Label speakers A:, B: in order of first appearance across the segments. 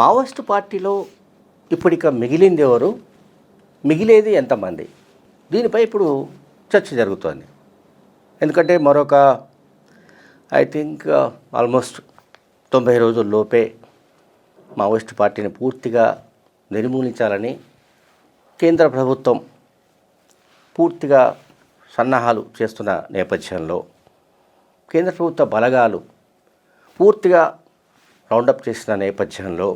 A: Maoist పార్టీలో ఇప్పటిక మిగిలింది ఎవరు మిగిలేది ఎంతమంది? దీనిపై ఇప్పుడు చర్చ జరుగుతోంది. ఎందుకంటే మరొక ఐ థింక్ ఆల్మోస్ట్ తొంభై రోజుల్లోపే మావోయిస్టు పార్టీని పూర్తిగా నిర్మూలించాలని కేంద్ర ప్రభుత్వం పూర్తిగా సన్నాహాలు చేస్తున్న నేపథ్యంలో కేంద్ర ప్రభుత్వ బలగాలు పూర్తిగా రౌండప్ చేసిన నేపథ్యంలో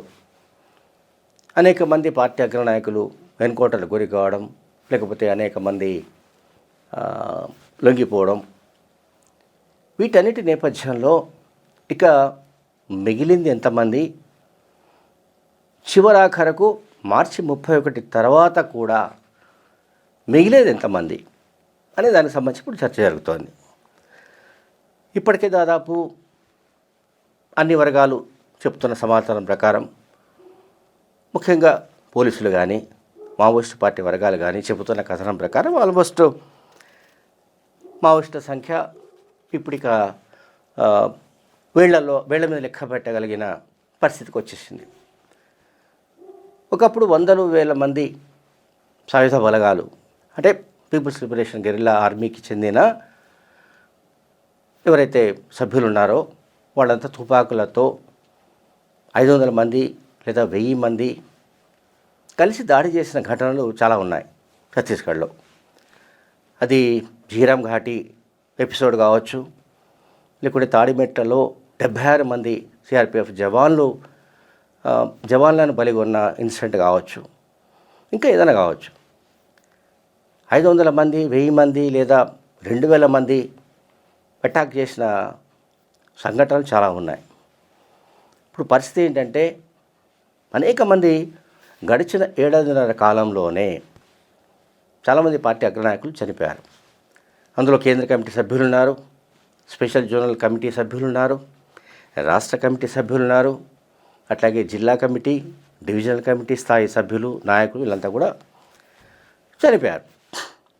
A: అనేక మంది పార్టీ అగ్రనాయకులు వెనుకోటలు గురి కావడం లేకపోతే అనేక మంది లొంగిపోవడం. వీటన్నిటి నేపథ్యంలో ఇక మిగిలింది ఎంతమంది? చివరాఖరకు మార్చి ముప్పై ఒకటి తర్వాత కూడా మిగిలేదు ఎంతమంది అనే దానికి సంబంధించి ఇప్పుడు చర్చ జరుగుతోంది. ఇప్పటికే దాదాపు అన్ని వర్గాలు చెప్తున్న సమాచారం ప్రకారం ముఖ్యంగా పోలీసులు కానీ మావోయిస్టు పార్టీ వర్గాలు కానీ చెబుతున్న కథనం ప్రకారం ఆల్మోస్ట్ మావోయిస్టుల సంఖ్య ఇప్పుడిక ఆ, వేళ్ళలో వేళ్ళ మీద లెక్క పెట్టగలిగిన పరిస్థితికి వచ్చేసింది. ఒకప్పుడు వందలు వేల మంది సాయుధ బలగాలు అంటే పీపుల్స్ లిబరేషన్ గెరిల్లా ఆర్మీకి చెందిన ఎవరైతే సభ్యులు ఉన్నారో వాళ్ళంతా తుపాకులతో ఐదు వందల మంది లేదా వెయ్యి మంది కలిసి దాడి చేసిన ఘటనలు చాలా ఉన్నాయి ఛత్తీస్గఢ్లో. అది జీరామ్ ఘాటి ఎపిసోడ్ కావచ్చు లేకుంటే తాడిమెట్టలో డెబ్బై ఆరు మంది సిఆర్పిఎఫ్ జవాన్లు ఆ, జవాన్లను బలిగొన్న ఇన్సిడెంట్ కావచ్చు ఇంకా ఏదైనా కావచ్చు. ఐదు వందల మంది వెయ్యి మంది లేదా రెండు వేల మంది అటాక్ చేసిన సంఘటనలు చాలా ఉన్నాయి. ఇప్పుడు పరిస్థితి ఏంటంటే అనేక మంది గడిచిన ఏడాదిన్నర కాలంలోనే చాలామంది పార్టీ అగ్రనాయకులు చనిపోయారు. అందులో కేంద్ర కమిటీ సభ్యులున్నారు స్పెషల్ జోనల్ కమిటీ సభ్యులు ఉన్నారు రాష్ట్ర కమిటీ సభ్యులున్నారు అట్లాగే జిల్లా కమిటీ డివిజనల్ కమిటీ స్థాయి సభ్యులు నాయకులు వీళ్ళంతా కూడా చనిపోయారు.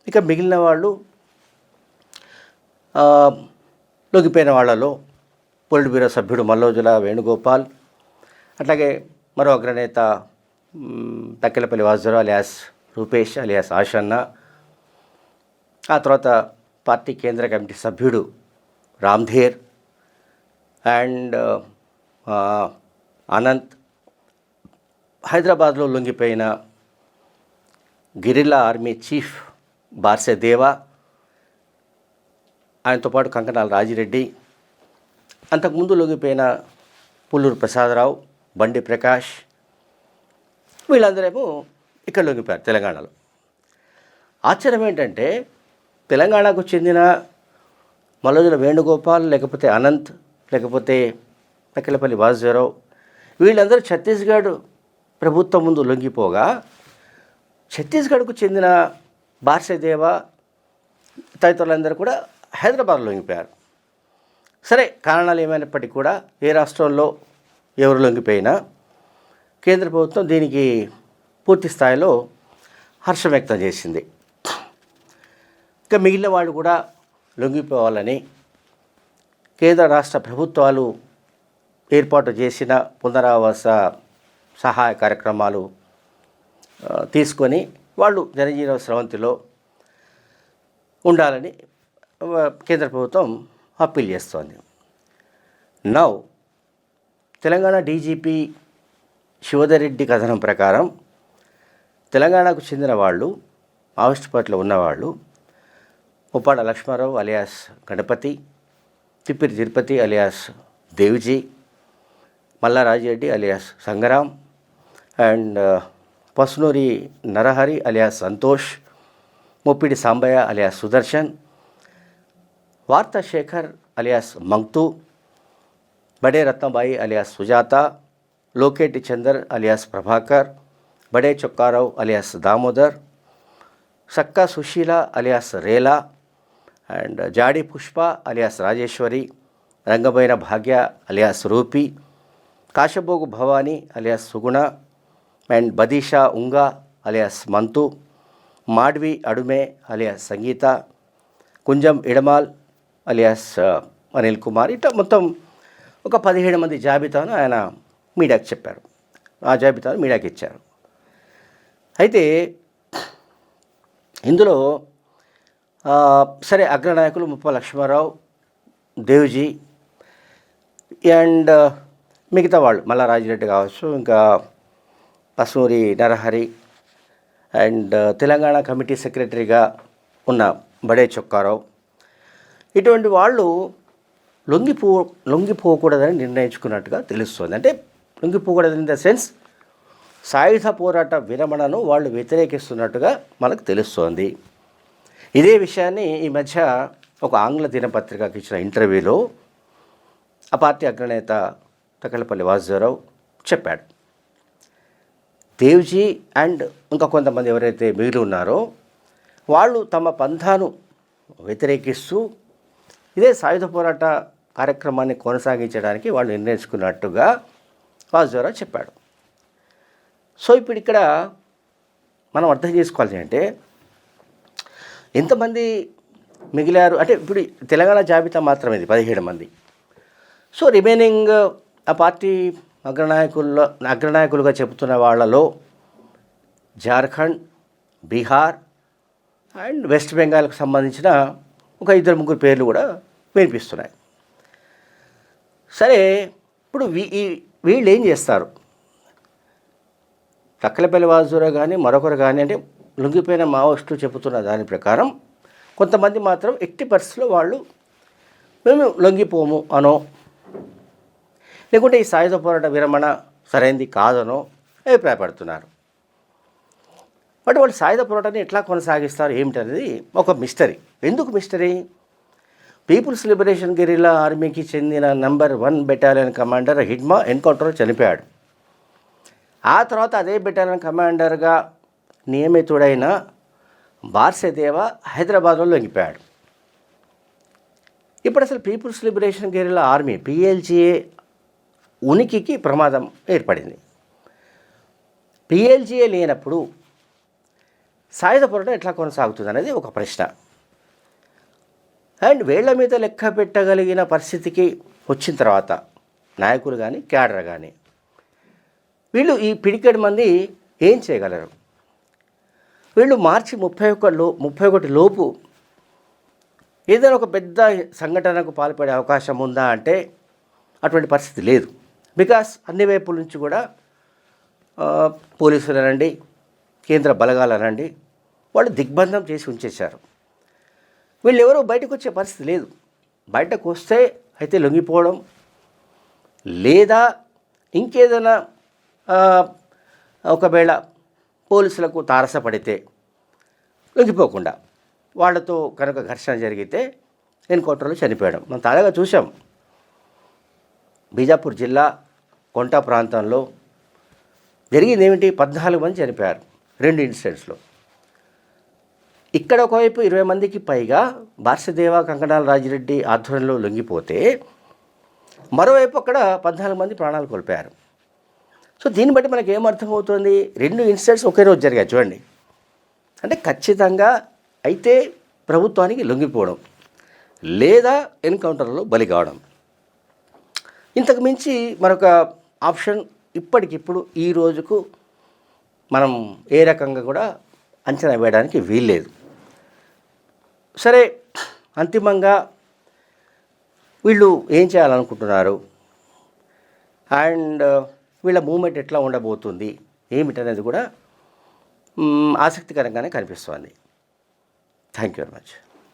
A: ఇక మిగిలిన వాళ్ళు లొగిపోయిన లొంగిపోయిన వాళ్ళలో పొలిట్ బ్యూరో సభ్యుడు మల్లోజుల వేణుగోపాల్ అట్లాగే మరో అగ్రనేత తక్కెలపల్లి వాసురావు అలియాస్ రూపేష్ అలియాస్ ఆషన్న ఆ తర్వాత పార్టీ కేంద్ర కమిటీ సభ్యుడు రామ్ధీర్ అండ్ అనంత్. హైదరాబాద్లో లొంగిపోయిన guerrilla army chief Barse Deva ఆయనతో పాటు కంకణాల రాజిరెడ్డి. అంతకుముందు లొంగిపోయిన పుల్లూరు ప్రసాదరావు. బండి ప్రకాష్. వీళ్ళందరేమో ఇక్కడ లొంగిపోయారు తెలంగాణలో. ఆశ్చర్యం ఏంటంటే తెలంగాణకు చెందిన మలోజుల వేణుగోపాల్ లేకపోతే అనంత్ లేకపోతే తక్కిలపల్లి వాసుదేవరావు వీళ్ళందరూ ఛత్తీస్గఢ్ ప్రభుత్వం ముందు లొంగిపోగా ఛత్తీస్గఢ్కు చెందిన బార్సేదేవ తదితరులందరూ కూడా హైదరాబాద్లో లొంగిపోయారు. సరే కారణాలు ఏమైనప్పటికీ కూడా ఏ రాష్ట్రంలో ఎవరు లొంగిపోయినా కేంద్ర ప్రభుత్వం దీనికి పూర్తి స్థాయిలో హర్షం వ్యక్తం చేసింది. ఇంకా మిగిలిన వాళ్ళు కూడా లొంగిపోవాలని కేంద్ర రాష్ట్ర ప్రభుత్వాలు ఏర్పాటు చేసిన పునరావాస సహాయ కార్యక్రమాలు తీసుకొని వాళ్ళు జనజీవన స్రవంతిలో ఉండాలని కేంద్ర ప్రభుత్వం అప్పీల్ చేస్తోంది. నౌ తెలంగాణ డీజీపీ శివధరెడ్డి కథనం ప్రకారం తెలంగాణకు చెందిన వాళ్ళు మావోయిస్ట్ పార్టీలో ఉన్నవాళ్ళు Uppada Lakshmarao alias Ganapathi Tippiri Tirupathi alias Deviji Mallarajireddy alias Sangram and Pasunuri Narahari alias Santosh Muppidi Sambaiah alias Sudarshan Vartha Shekhar alias Mangtu Bade Ratnabai alias Sujatha Loketi Chandar alias Prabhakar Bade Chokkarao alias Damodar Sakka Sushila alias Rela and Jadi Pushpa alias Rajeshwari Rangabaina Bhagya alias Rupi Kashabogu Bhavani alias Suguna and Badisha Unga alias Mantu Madvi Adume alias Sangeetha Kunjam Idamal alias ఆ, అనిల్ కుమార్ ఇట్లా మొత్తం ఒక పదిహేడు మంది జాబితాను ఆయన మీడియాకి చెప్పారు. ఆ జాబితాను మీడియాకి ఇచ్చారు. అయితే ఇందులో సరే అగ్రనాయకులు ముప్ప లక్ష్మారావు దేవ్జీ అండ్ మిగతా వాళ్ళు మల్లారాజిరెడ్డి కావచ్చు ఇంకా పసూరి నరహరి అండ్ తెలంగాణ కమిటీ సెక్రటరీగా ఉన్న బడే చొక్కారావు. ఇటువంటి వాళ్ళు లొంగిపో లొంగిపోకూడదని నిర్ణయించుకున్నట్టుగా తెలుస్తుంది. అంటే లొంగిపోకూడదు ఇన్ ద సెన్స్ సాయుధ పోరాట విరమణను వాళ్ళు వ్యతిరేకిస్తున్నట్టుగా మనకు తెలుస్తోంది. ఇదే విషయాన్ని ఈ మధ్య ఒక ఆంగ్ల దినపత్రికకి ఇచ్చిన ఇంటర్వ్యూలో ఆ పార్టీ అగ్రనేత తకలపల్లి వాసుదేవరావు చెప్పాడు. దేవ్జీ అండ్ ఇంకా కొంతమంది ఎవరైతే మిగిలి ఉన్నారో వాళ్ళు తమ పంథాను వ్యతిరేకిస్తూ ఇదే సాయుధ పోరాట కార్యక్రమాన్ని కొనసాగించడానికి వాళ్ళు నిర్ణయించుకున్నట్టుగా వాసుదేవరావు చెప్పాడు. సో ఇప్పుడు ఇక్కడ మనం అర్థం చేసుకోవాలి అంటే ఎంతమంది మిగిలారు అంటే ఇప్పుడు తెలంగాణ జాబితా మాత్రమే ఇది పదిహేడు మంది. సో రిమైనింగ్ ఆ పార్టీ అగ్రనాయకుల్లో అగ్రనాయకులుగా చెబుతున్న వాళ్ళలో జార్ఖండ్ బీహార్ అండ్ వెస్ట్ బెంగాల్కు సంబంధించిన ఒక ఇద్దరు ముగ్గురు పేర్లు కూడా వినిపిస్తున్నాయి. సరే ఇప్పుడు వీ ఈ- వీళ్ళు ఏం చేస్తారు? తక్కలపల్లి వాజురా కానీ మరొకరు కానీ అంటే లొంగిపోయిన మావోస్టు చెబుతున్న దాని ప్రకారం కొంతమంది మాత్రం ఎట్టి పరిస్థితుల్లో వాళ్ళు మేము లొంగిపోము అనో లేకుంటే ఈ సాయుధ పోరాట విరమణ సరైనది కాదనో అభిప్రాయపడుతున్నారు. బట్ వాళ్ళు సాయుధ పోరాటాన్ని ఎట్లా కొనసాగిస్తారు ఏమిటనేది ఒక మిస్టరీ. ఎందుకు మిస్టరీ? పీపుల్స్ లిబరేషన్ గెరిలా ఆర్మీకి చెందిన number one battalion commander Hidma ఎన్కౌంటర్లో చనిపోయాడు. ఆ తర్వాత అదే బెటాలియన్ కమాండర్గా నియమితుడైన బార్సేదేవ హైదరాబాద్లో లొంగిపోయాడు. ఇప్పుడు అసలు people's liberation guerrilla army PLGA ఉనికికి ప్రమాదం ఏర్పడింది. పిఎల్జీఏ లేనప్పుడు సాయుధ పోరాటం ఎట్లా కొనసాగుతుంది అనేది ఒక ప్రశ్న. అండ్ వేళ్ళ మీద లెక్క పెట్టగలిగిన పరిస్థితికి వచ్చిన తర్వాత నాయకులు కానీ క్యాడర్ కానీ వీళ్ళు ఈ పిడికెడు మంది ఏం చేయగలరు? వీళ్ళు మార్చి ముప్పై ఒక్క లో ముప్పై ఒకటి లోపు ఏదైనా ఒక పెద్ద సంఘటనకు పాల్పడే అవకాశం ఉందా అంటే అటువంటి పరిస్థితి లేదు. బికాస్ అన్ని వైపుల నుంచి కూడా పోలీసులు అనండి కేంద్ర బలగాలు అనండి వాళ్ళు దిగ్బంధం చేసి ఉంచేశారు. వీళ్ళు బయటకు వచ్చే పరిస్థితి లేదు. బయటకు వస్తే అయితే లొంగిపోవడం లేదా ఇంకేదైనా ఒకవేళ పోలీసులకు తారసపడితే లొంగిపోకుండా వాళ్ళతో కనుక ఘర్షణ జరిగితే ఎన్కౌంటర్లో చనిపోయడం. మనం తాజాగా చూసాం బీజాపూర్ జిల్లా కొంట ప్రాంతంలో జరిగింది ఏమిటి? పద్నాలుగు మంది చనిపోయారు రెండు ఇన్సిడెంట్స్లో. ఇక్కడ ఒకవైపు ఇరవై మందికి పైగా బార్సదేవ కంకణాల రాజిరెడ్డి ఆధ్వర్యంలో లొంగిపోతే మరోవైపు అక్కడ పద్నాలుగు మంది ప్రాణాలు కోల్పోయారు. సో దీన్ని బట్టి మనకి ఏమర్థమవుతుంది రెండు ఇన్సిడెంట్స్ ఒకే రోజు జరిగాయి చూడండి. అంటే ఖచ్చితంగా అయితే ప్రభుత్వానికి లొంగిపోవడం లేదా ఎన్కౌంటర్లో బలి కావడం. ఇంతకు మించి మరొక ఆప్షన్ ఇప్పటికిప్పుడు ఈ రోజుకు మనం ఏ రకంగా కూడా అంచనా వేయడానికి వీల్లేదు. సరే అంతిమంగా వీళ్ళు ఏం చేయాలనుకుంటున్నారు? అండ్ వీళ్ళ మూమెంట్ ఎట్లా ఉండబోతుంది? ఏమిటనేది కూడా ఆసక్తికరంగానే కనిపిస్తోంది. Thank you very much